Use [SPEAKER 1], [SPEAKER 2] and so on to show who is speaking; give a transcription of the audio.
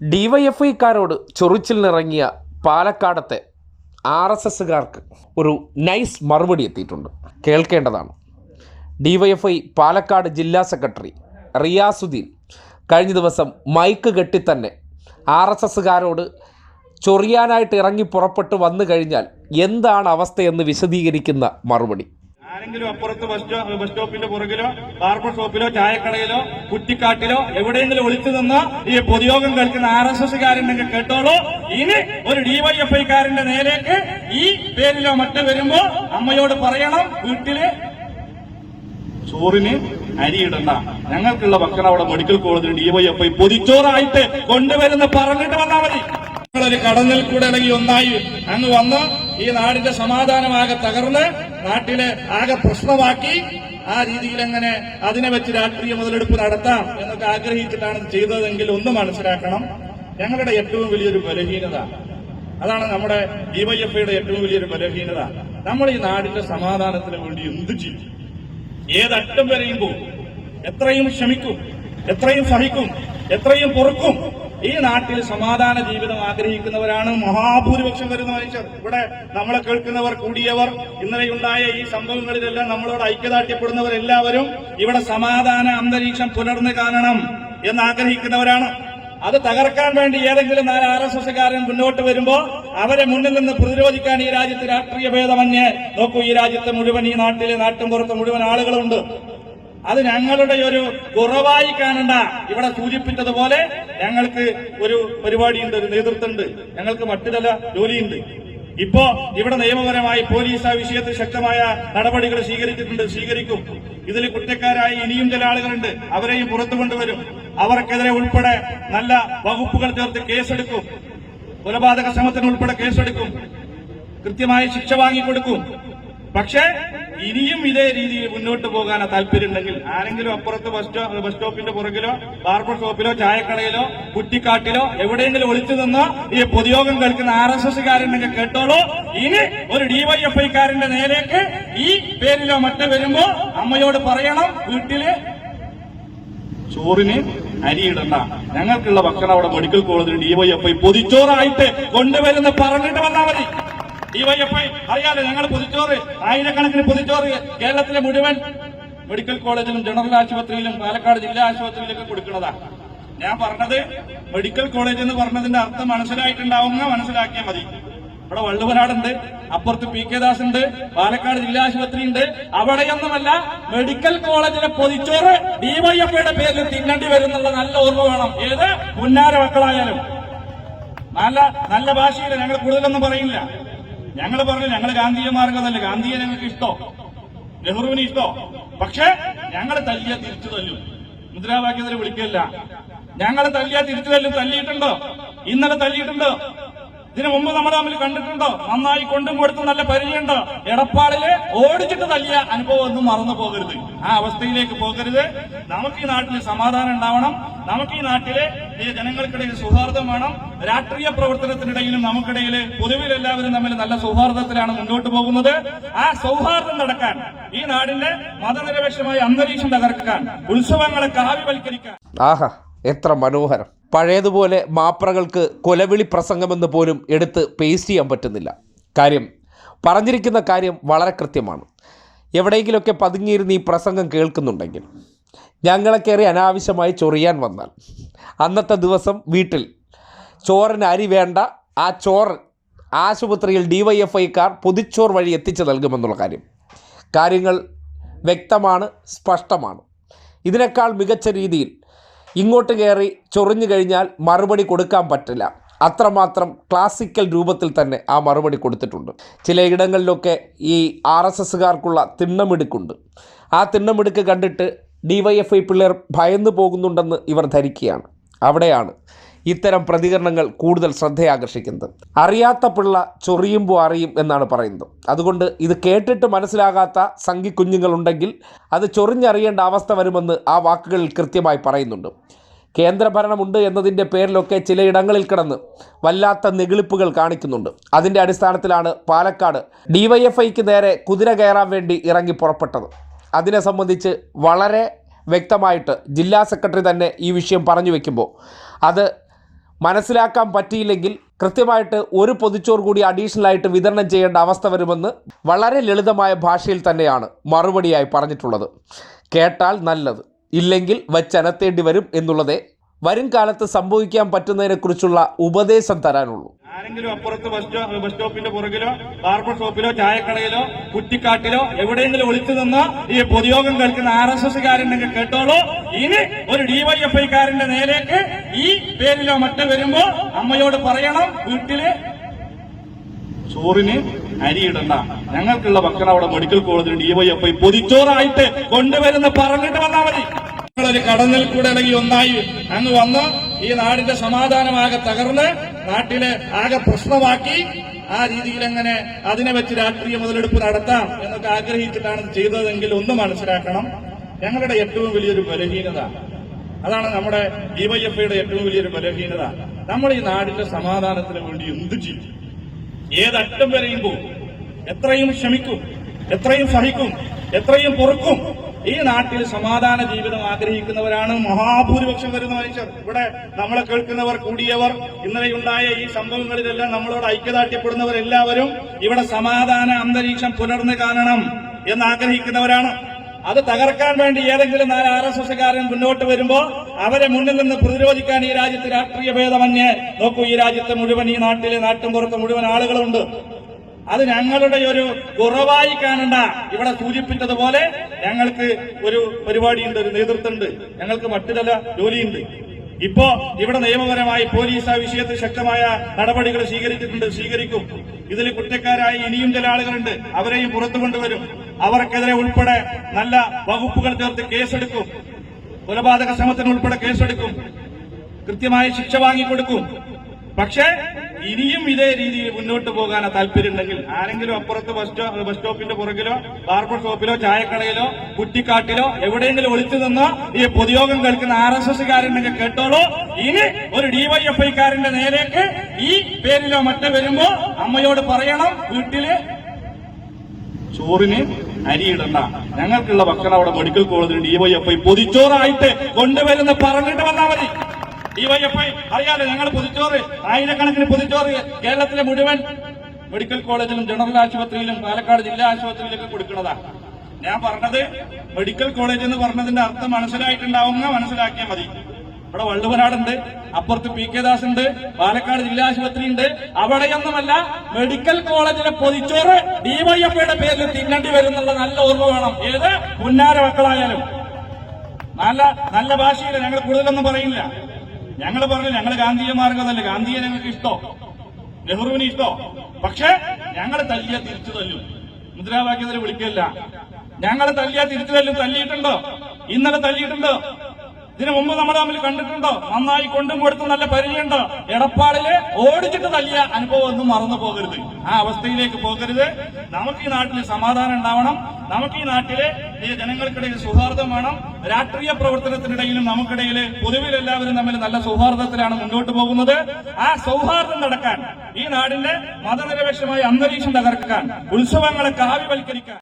[SPEAKER 1] ഡിവൈഎഫ്ഐക്കാരോട് ചൊറിച്ചിലിനിറങ്ങിയ പാലക്കാടത്തെ R S എസ്സുകാർക്ക് ഒരു nice മറുപടി എത്തിയിട്ടുണ്ട്. കേൾക്കേണ്ടതാണ്. ഡിവൈഎഫ്ഐ പാലക്കാട് ജില്ലാ സെക്രട്ടറി റിയാസുദ്ദീൻ കഴിഞ്ഞ ദിവസം മൈക്ക് കെട്ടി തന്നെ ആർ എസ് എസ്സുകാരോട് ചൊറിയാനായിട്ട് ഇറങ്ങി പുറപ്പെട്ട് വന്നു കഴിഞ്ഞാൽ എന്താണ് അവസ്ഥയെന്ന് വിശദീകരിക്കുന്ന മറുപടി.
[SPEAKER 2] ആരെങ്കിലും അപ്പുറത്ത് ബസ് ബസ് സ്റ്റോപ്പിന്റെ പുറകിലോ ബാർബർ ഷോപ്പിലോ ചായക്കടയിലോ കുറ്റിക്കാട്ടിലോ എവിടെയെങ്കിലും ഒളിച്ചു നിന്ന് ഈ പൊതുയോഗം കേൾക്കുന്ന ആർ എസ് എസ് കാരുണ്ടെങ്കിൽ കേട്ടോളൂ. ഇനി ഒരു ഡിവൈഎഫ്ഐക്കാരന്റെ നേരേക്ക് ഈ പേരിലോ മറ്റോ വരുമ്പോ അമ്മയോട് പറയണം വീട്ടിൽ. ചോറിന് അരിയിടണ്ട ഞങ്ങൾക്കുള്ള ഭക്ഷണം അവിടെ മെഡിക്കൽ കോളേജിൽ ഡിവൈഎഫ്ഐ പൊതിച്ചോറായിട്ട് കൊണ്ടുവരുന്ന പറഞ്ഞിട്ട് വന്നാൽ മതി. ഒരു കടന്നിൽ കൂടെ ഇളകി ഒന്നായി. അങ്ങ് വന്ന് ഈ നാടിന്റെ സമാധാനമാകെ തകർന്ന് നാട്ടിലെ ആകെ പ്രശ്നമാക്കി ആ രീതിയിൽ എങ്ങനെ അതിനെ വെച്ച് രാഷ്ട്രീയ മുതലെടുപ്പ് നടത്താം എന്നൊക്കെ ആഗ്രഹിച്ചിട്ടാണ് ചെയ്തതെങ്കിൽ ഒന്ന് മനസ്സിലാക്കണം. ഞങ്ങളുടെ ഏറ്റവും വലിയൊരു ബലഹീനത. അതാണ് നമ്മുടെ ഡിവൈഎഫ്ഐയുടെ ഏറ്റവും വലിയൊരു ബലഹീനത. നമ്മൾ ഈ നാടിന്റെ സമാധാനത്തിന് വേണ്ടി എന്ത് ചെയ്യും? ഏതറ്റം വരെയും പോകും. എത്രയും ക്ഷമിക്കും. എത്രയും സഹിക്കും. എത്രയും പൊറുക്കും. ഈ നാട്ടിൽ സമാധാന ജീവിതം ആഗ്രഹിക്കുന്നവരാണ് മഹാഭൂരിപക്ഷം വരുന്ന മനുഷ്യർ. ഇവിടെ നമ്മളെ കേൾക്കുന്നവർ കൂടിയവർ. ഇന്നലെയുണ്ടായ ഈ സംഭവങ്ങളിലെല്ലാം നമ്മളോട് ഐക്യദാർഢ്യപ്പെടുന്നവരെല്ലാവരും ഇവിടെ സമാധാന അന്തരീക്ഷം പുലർന്നു കാണണം എന്ന് ആഗ്രഹിക്കുന്നവരാണ് അത് തകർക്കാൻ വേണ്ടി ഏതെങ്കിലും നാല് ആർ എസ് എസ്കാരൻ മുന്നോട്ട് വരുമ്പോൾ അവരെ മുന്നിൽ നിന്ന് പ്രതിരോധിക്കാൻ ഈ രാജ്യത്ത് രാഷ്ട്രീയ ഭേദമന്യേ. നോക്കൂ ഈ രാജ്യത്തെ മുഴുവൻ ഈ നാട്ടിലെ നാട്ടും പുറത്ത് മുഴുവൻ ആളുകളുണ്ട്. അത് ഞങ്ങളുടെ ഒരു കുറവായി കാണണ്ട. ഇവിടെ സൂചിപ്പിച്ചതുപോലെ ഞങ്ങൾക്ക് ഒരു പരിപാടിയുണ്ട് ഒരു നേതൃത്വമുണ്ട്. ഞങ്ങൾക്ക് മറ്റു ചില ജോലിയുണ്ട്. ഇപ്പോ ഇവിടെ നിയമപരമായി പോലീസ് ആ വിഷയത്തിൽ ശക്തമായ നടപടികൾ സ്വീകരിച്ചിട്ടുണ്ട് സ്വീകരിക്കും. ഇതിൽ കുറ്റക്കാരായി ഇനിയും ചില ആളുകളുണ്ട് അവരെയും പുറത്തു കൊണ്ടുവരും. അവർക്കെതിരെ ഉൾപ്പെടെ നല്ല വകുപ്പുകൾ ചേർത്ത് കേസെടുക്കും. കൊലപാതക ശ്രമത്തിന് ഉൾപ്പെടെ കേസെടുക്കും. കൃത്യമായി ശിക്ഷ വാങ്ങിക്കൊടുക്കും. പക്ഷേ ഇനിയും ഇതേ രീതിയിൽ മുന്നോട്ട് പോകാൻ താല്പര്യമുണ്ടെങ്കിൽ ആരെങ്കിലും അപ്പുറത്ത് ബസ് ബസ് സ്റ്റോപ്പിന്റെ പുറകിലോ ബാർബർ ഷോപ്പിലോ ചായക്കടയിലോ കുറ്റിക്കാട്ടിലോ എവിടെയെങ്കിലും ഒളിച്ചു നിന്നോ ഈ പൊതുയോഗം കേൾക്കുന്ന ആർ എസ് എസ് കാരുണ്ടെങ്കിൽ കേട്ടോളൂ. ഇനി ഒരു ഡിവൈഎഫ്ഐക്കാരന്റെ നേരേക്ക് ഈ പേരിലോ മറ്റോ വരുമ്പോ അമ്മയോട് പറയണം വീട്ടിൽ ചോറിന് അരിയിടണ്ട. ഞങ്ങൾക്കുള്ള ഭക്ഷണം അവിടെ മെഡിക്കൽ കോളേജിൽ ഡിവൈഎഫ്ഐ പൊതിച്ചോറായിട്ട് കൊണ്ടുവരുന്ന പറഞ്ഞിട്ട് വന്നാൽ മതി. ഡിവൈഎഫ്ഐ അറിയാലോ ഞങ്ങൾ പൊതിച്ചോറ് ആയിരക്കണക്കിന് പൊതിച്ചോറ് കേരളത്തിലെ മുഴുവൻ മെഡിക്കൽ കോളേജിലും ജനറൽ ആശുപത്രിയിലും പാലക്കാട് ജില്ലാ ആശുപത്രിയിലൊക്കെ കൊടുക്കുന്നതാ. ഞാൻ പറഞ്ഞത് മെഡിക്കൽ കോളേജ് എന്ന് പറഞ്ഞതിന്റെ അർത്ഥം മനസ്സിലായിട്ടുണ്ടാവുന്ന മനസ്സിലാക്കിയാൽ മതി. ഇവിടെ വള്ളുവനാടുണ്ട് അപ്പുറത്ത് പി കെ ദാസ് ഉണ്ട് പാലക്കാട് ജില്ലാ ആശുപത്രി ഉണ്ട് അവിടെയൊന്നുമല്ല മെഡിക്കൽ കോളേജിലെ പൊതിച്ചോറ് ഡിവൈഎഫ്ഐയുടെ പേരിൽ തിന്നേണ്ടി വരുന്നുള്ള നല്ല ഓർമ്മ വേണം. ഏത്? മുന്നാര മക്കളായാലും. നല്ല നല്ല ഭാഷയിൽ ഞങ്ങൾ കൂടുതലൊന്നും പറയില്ല ഞങ്ങൾ പറഞ്ഞു ഞങ്ങൾ ഗാന്ധിയ മാർഗമല്ല ഗാന്ധിയെ ഞങ്ങൾക്ക് ഇഷ്ടോ. നെഹ്റുവിന് ഇഷ്ടോ. പക്ഷെ ഞങ്ങൾ തല്ലിയ തിരിച്ചു തല്ലും. മുദ്രാവാക്യത്തിൽ വിളിക്കല്ല ഞങ്ങൾ തല്ലിയ തിരിച്ചു തല്ലും. തല്ലിയിട്ടുണ്ടോ? ഇന്നലെ തല്ലിയിട്ടുണ്ടോ? ഇതിനു മുമ്പ് നമ്മൾ തമ്മിൽ കണ്ടിട്ടുണ്ടോ? നന്നായി കൊണ്ടും കൊടുത്തും നല്ല പരിചയമുണ്ടോ? എടപ്പാടിൽ ഓടിച്ചിട്ട് തല്ലിയ അനുഭവം ഒന്നും മറന്നു പോകരുത്. ആ അവസ്ഥയിലേക്ക് പോകരുത്. നമുക്ക് ഈ നാട്ടിൽ സമാധാനം ഉണ്ടാവണം. നമുക്ക് ഈ നാട്ടിലെ ഈ ജനങ്ങൾക്കിടയിൽ സൗഹാർദ്ദം വേണം. രാഷ്ട്രീയ പ്രവർത്തനത്തിനിടയിലും നമുക്കിടയിൽ പൊതുവിൽ എല്ലാവരും തമ്മിൽ നല്ല സൗഹാർദ്ദത്തിലാണ് മുന്നോട്ട് പോകുന്നത്. ആ സൗഹാർദ്ദം നടക്കാൻ ഈ നാടിന്റെ മതനിരപേക്ഷമായ അന്തരീക്ഷം തകർക്കാൻ ഉത്സവങ്ങളെ കാവ്യവൽക്കരിക്കാൻ
[SPEAKER 1] ആഹാ എത്ര മനോഹരം. പഴയതുപോലെ മാപ്രകൾക്ക് കൊലവിളി പ്രസംഗമെന്ന് പോലും എടുത്ത് പേസ്റ്റ് ചെയ്യാൻ പറ്റുന്നില്ല. കാര്യം പറഞ്ഞിരിക്കുന്ന കാര്യം വളരെ കൃത്യമാണ്. എവിടെയെങ്കിലുമൊക്കെ പതുങ്ങിയിരുന്ന് ഈ പ്രസംഗം കേൾക്കുന്നുണ്ടെങ്കിൽ ഞങ്ങളെ കയറി അനാവശ്യമായി ചൊറിയാൻ വന്നാൽ. അന്നത്തെ ദിവസം വീട്ടിൽ ചോറിന് അരി വേണ്ട. ആ ചോറ് ആശുപത്രിയിൽ ഡി വൈ എഫ് ഐക്കാർ പൊതിച്ചോർ വഴി എത്തിച്ചു നൽകുമെന്നുള്ള കാര്യം. കാര്യങ്ങൾ വ്യക്തമാണ് സ്പഷ്ടമാണ്. ഇതിനേക്കാൾ മികച്ച രീതിയിൽ ഇങ്ങോട്ട് കയറി ചൊറിഞ്ഞു കഴിഞ്ഞാൽ മറുപടി കൊടുക്കാൻ പറ്റില്ല. അത്രമാത്രം ക്ലാസിക്കൽ രൂപത്തിൽ തന്നെ ആ മറുപടി കൊടുത്തിട്ടുണ്ട്. ചില ഇടങ്ങളിലൊക്കെ ഈ ആർ എസ് എസ്സുകാർക്കുള്ള തിണ്ണമിടുക്കുണ്ട്. ആ തിണ്ണമിടുക്ക് കണ്ടിട്ട് ഡി വൈ എഫ് ഐ പിള്ളേർ ഭയന്നു പോകുന്നുണ്ടെന്ന് ഇവർ ധരിക്കുകയാണ്. അവിടെയാണ് ഇത്തരം പ്രതികരണങ്ങൾ കൂടുതൽ ശ്രദ്ധയാകർഷിക്കുന്നത്. അറിയാത്ത പിള്ള ചൊറിയുമ്പോൾ അറിയും എന്നാണ് പറയുന്നത്. അതുകൊണ്ട് ഇത് കേട്ടിട്ട് മനസ്സിലാകാത്ത സംഘി കുഞ്ഞുങ്ങളുണ്ടെങ്കിൽ അത് ചൊറിഞ്ഞറിയേണ്ട അവസ്ഥ വരുമെന്ന് ആ വാക്കുകളിൽ കൃത്യമായി പറയുന്നുണ്ട്. കേന്ദ്രഭരണമുണ്ട് എന്നതിന്റെ പേരിലൊക്കെ ചിലയിടങ്ങളിൽ കിടന്ന് വല്ലാത്ത നെകിളിപ്പുകൾ കാണിക്കുന്നുണ്ട്. അതിന്റെ അടിസ്ഥാനത്തിലാണ് പാലക്കാട് ഡിവൈഎഫ്ഐക്ക് നേരെ കുതിര കയറാൻ വേണ്ടി ഇറങ്ങി പുറപ്പെട്ടത്. അതിനെ സംബന്ധിച്ച് വളരെ വ്യക്തമായിട്ട് ജില്ലാ സെക്രട്ടറി തന്നെ ഈ വിഷയം പറഞ്ഞു വെക്കുമ്പോൾ അത് മനസ്സിലാക്കാൻ പറ്റിയില്ലെങ്കിൽ കൃത്യമായിട്ട് ഒരു പൊതിച്ചോർ കൂടി അഡീഷണലായിട്ട് വിതരണം ചെയ്യേണ്ട അവസ്ഥ വരുമെന്ന് വളരെ ലളിതമായ ഭാഷയിൽ തന്നെയാണ് മറുപടിയായി പറഞ്ഞിട്ടുള്ളത്. കേട്ടാൽ നല്ലത്. ഇല്ലെങ്കിൽ വച്ചനത്തേണ്ടി വരും എന്നുള്ളതേ വരും കാലത്ത് സംഭവിക്കാൻ പറ്റുന്നതിനെക്കുറിച്ചുള്ള ഉപദേശം തരാനുള്ളൂ.
[SPEAKER 2] ആരെങ്കിലും അപ്പുറത്ത് ബസ് ബസ് സ്റ്റോപ്പിന്റെ പുറകിലോ ബാർബർ ഷോപ്പിലോ ചായക്കടയിലോ കുറ്റിക്കാട്ടിലോ എവിടെയെങ്കിലും ഒളിച്ചു നിന്ന് ഈ പൊതുയോഗം കേൾക്കുന്ന ആർ എസ് എസ് കാരനുണ്ടെങ്കിൽ കേട്ടോളൂ. ഇനി ഒരു ഡിവൈഎഫ്ഐ കാരന്റെ നേരേക്ക് ഈ പേരിലോ മറ്റോ വരുമ്പോ അമ്മയോട് പറയണം വീട്ടിൽ ചോറിന് അരിയിടണ്ട ഞങ്ങൾക്കുള്ള ഭക്ഷണം അവിടെ മെഡിക്കൽ കോളേജിൽ ഡിവൈഎഫ്ഐ പൊതിച്ചോറായിട്ട് കൊണ്ടുവരുന്ന പറഞ്ഞിട്ട് വന്നാൽ മതി. ഒരു കടന്നിൽ കൂടെ ഇണങ്ങി ഒന്നായി അങ്ങ് വന്ന് ഈ നാടിന്റെ സമാധാനമാകെ തകർന്ന് നാട്ടിലെ ആകെ പ്രശ്നമാക്കി ആ രീതിയിൽ എങ്ങനെ അതിനെ വെച്ച് രാഷ്ട്രീയ മുതലെടുപ്പ് നടത്താം എന്നൊക്കെ ആഗ്രഹിച്ചിട്ടാണ് ചെയ്തതെങ്കിൽ ഒന്ന് മനസ്സിലാക്കണം. ഞങ്ങളുടെ ഏറ്റവും വലിയൊരു ബലഹീനത. അതാണ് നമ്മുടെ ഡിവൈഎഫ്ഐയുടെ ഏറ്റവും വലിയൊരു ബലഹീനത. നമ്മൾ ഈ നാടിന്റെ സമാധാനത്തിന് വേണ്ടി എന്ത് ചെയ്യും? ഏതറ്റം വരെയും പോകും എത്രയും ക്ഷമിക്കും. എത്രയും സഹിക്കും. എത്രയും പൊറുക്കും. ഈ നാട്ടിൽ സമാധാന ജീവിതം ആഗ്രഹിക്കുന്നവരാണ് മഹാഭൂരിപക്ഷം വരുന്ന മനുഷ്യർ. ഇവിടെ നമ്മളെ കേൾക്കുന്നവർ കൂടിയവർ ഇന്നലെയുണ്ടായ ഈ സംഭവങ്ങളിലെല്ലാം നമ്മളോട് ഐക്യദാർഢ്യപ്പെടുന്നവർ എല്ലാവരും ഇവിടെ സമാധാന അന്തരീക്ഷം പുലർന്നു കാണണം എന്ന് ആഗ്രഹിക്കുന്നവരാണ് അത് തകർക്കാൻ വേണ്ടി ഏതെങ്കിലും നാല് ആർ എസ് എസ്സുകാരൻ മുന്നോട്ട് വരുമ്പോൾ അവരെ മുന്നിൽ നിന്ന് പ്രതിരോധിക്കാൻ ഈ രാജ്യത്ത് രാഷ്ട്രീയ ഭേദമന്യേ. നോക്കൂ ഈ രാജ്യത്തെ മുഴുവൻ ഈ നാട്ടിലെ നാട്ടും പുറത്ത് മുഴുവൻ ആളുകളുണ്ട്. അത് ഞങ്ങളുടെ ഒരു കുറവായി കാണണ്ട. ഇവിടെ സൂചിപ്പിച്ചതുപോലെ ഞങ്ങൾക്ക് ഒരു പരിപാടിയുണ്ട് ഒരു നേതൃത്വമുണ്ട്. ഞങ്ങൾക്ക് മറ്റു ചില ജോലിയുണ്ട്. ഇപ്പോ ഇവിടെ നിയമപരമായി പോലീസ് ആ വിഷയത്തിൽ ശക്തമായ നടപടികൾ സ്വീകരിച്ചിട്ടുണ്ട് സ്വീകരിക്കും. ഇതിൽ കുറ്റക്കാരായി ഇനിയും ചില ആളുകളുണ്ട്. അവരെയും പുറത്തു കൊണ്ടുവരും. അവർക്കെതിരെ ഉൾപ്പെടെ നല്ല വകുപ്പുകൾ ചേർത്ത് കേസെടുക്കും. കൊലപാതക ശ്രമത്തിന് ഉൾപ്പെടെ കേസെടുക്കും. കൃത്യമായി ശിക്ഷ വാങ്ങിക്കൊടുക്കും. പക്ഷേ ഇനിയും ഇതേ രീതിയിൽ മുന്നോട്ട് പോകാൻ താല്പര്യമുണ്ടെങ്കിൽ ആരെങ്കിലും അപ്പുറത്ത് ബസ് സ്റ്റോപ്പ് ബസ് സ്റ്റോപ്പിന്റെ പുറകിലോ ബാർബർ ഷോപ്പിലോ ചായക്കടയിലോ കുറ്റിക്കാട്ടിലോ എവിടെയെങ്കിലും ഒളിച്ചു നിന്നോ ഈ പൊതുയോഗം കേൾക്കുന്ന ആർ എസ് എസ് കാരുണ്ടെങ്കിൽ കേട്ടോളൂ. ഇനി ഒരു ഡിവൈഎഫ്ഐ കാരന്റെ നേരേക്ക് ഈ പേരിലോ മറ്റോ വരുമ്പോ അമ്മയോട് പറയണം വീട്ടിൽ ചോറിന് അരിയിടണ്ട ഞങ്ങൾക്കുള്ള ഭക്ഷണം അവിടെ മെഡിക്കൽ കോളേജിൽ ഡിവൈഎഫ്ഐ പൊതിച്ചോറായിട്ട് കൊണ്ടുവരുന്ന പറഞ്ഞിട്ട് വന്നാൽ മതി. ഡിവൈഎഫ്ഐ അറിയാലോ ഞങ്ങൾ പൊതിച്ചോറ് ആയിരക്കണക്കിന് പൊതിച്ചോറ് കേരളത്തിലെ മുഴുവൻ മെഡിക്കൽ കോളേജിലും ജനറൽ ആശുപത്രിയിലും പാലക്കാട് ജില്ലാ ആശുപത്രിയിലൊക്കെ കൊടുക്കുന്നതാണ് ഞാൻ പറഞ്ഞത് മെഡിക്കൽ കോളേജ് എന്ന് പറഞ്ഞതിന്റെ അർത്ഥം മനസ്സിലായിട്ടുണ്ടാവുന്ന മനസ്സിലാക്കിയാൽ മതി. ഇവിടെ വള്ളുവനാടുണ്ട് അപ്പുറത്ത് പി കെ ദാസ് ഉണ്ട് പാലക്കാട് ജില്ലാ ആശുപത്രി ഉണ്ട്. അവിടെയൊന്നുമല്ല മെഡിക്കൽ കോളേജിലെ പൊതിച്ചോറ് ഡിവൈഎഫ്ഐയുടെ പേരിൽ തിന്നേണ്ടി വരുന്നുള്ള നല്ല ഓർമ്മ വേണം. ഏത്? പുന്നാര മക്കളായാലും. നല്ല നല്ല ഭാഷയില്ല ഞങ്ങൾ കൂടുതലൊന്നും പറയില്ല ഞങ്ങൾ പറഞ്ഞു ഞങ്ങൾ ഗാന്ധിയ മാർഗമല്ല ഗാന്ധിയെ ഞങ്ങൾക്ക് ഇഷ്ടോ. നെഹ്റുവിന് ഇഷ്ടോ. പക്ഷെ ഞങ്ങൾ തല്ലിയ തിരിച്ചു തല്ലും. മുദ്രാവാക്യത്തിൽ വിളിക്കില്ല. ഞങ്ങൾ തല്ലിയ തിരിച്ചു തല്ലും. തല്ലിയിട്ടുണ്ടോ? ഇന്നലെ തല്ലിയിട്ടുണ്ടോ? ഇതിനു മുമ്പ് നമ്മൾ തമ്മിൽ കണ്ടിട്ടുണ്ടോ? നന്നായി കൊണ്ടും കൊടുത്തും നല്ല പരിചയമുണ്ടോ? എടപ്പാളിൽ ഓടിച്ചിട്ട് തല്ലിയ അനുഭവം ഒന്നും മറന്നു പോകരുത്. ആ അവസ്ഥയിലേക്ക് പോകരുത്. നമുക്ക് ഈ നാട്ടിൽ സമാധാനം ഉണ്ടാവണം. നമുക്ക് ഈ നാട്ടിലെ ഈ ജനങ്ങൾക്കിടയിൽ സൗഹാർദ്ദം വേണം. രാഷ്ട്രീയ പ്രവർത്തനത്തിനിടയിലും നമുക്കിടയിൽ പൊതുവിൽ എല്ലാവരും തമ്മിൽ നല്ല സൗഹാർദ്ദത്തിലാണ് മുന്നോട്ട് പോകുന്നത്. ആ സൗഹാർദ്ദം നടക്കാൻ ഈ നാടിന്റെ മതനിരപേക്ഷമായ അന്തരീക്ഷം തകർക്കാൻ ഉത്സവങ്ങളെ കാവ്യവൽക്കരിക്കാൻ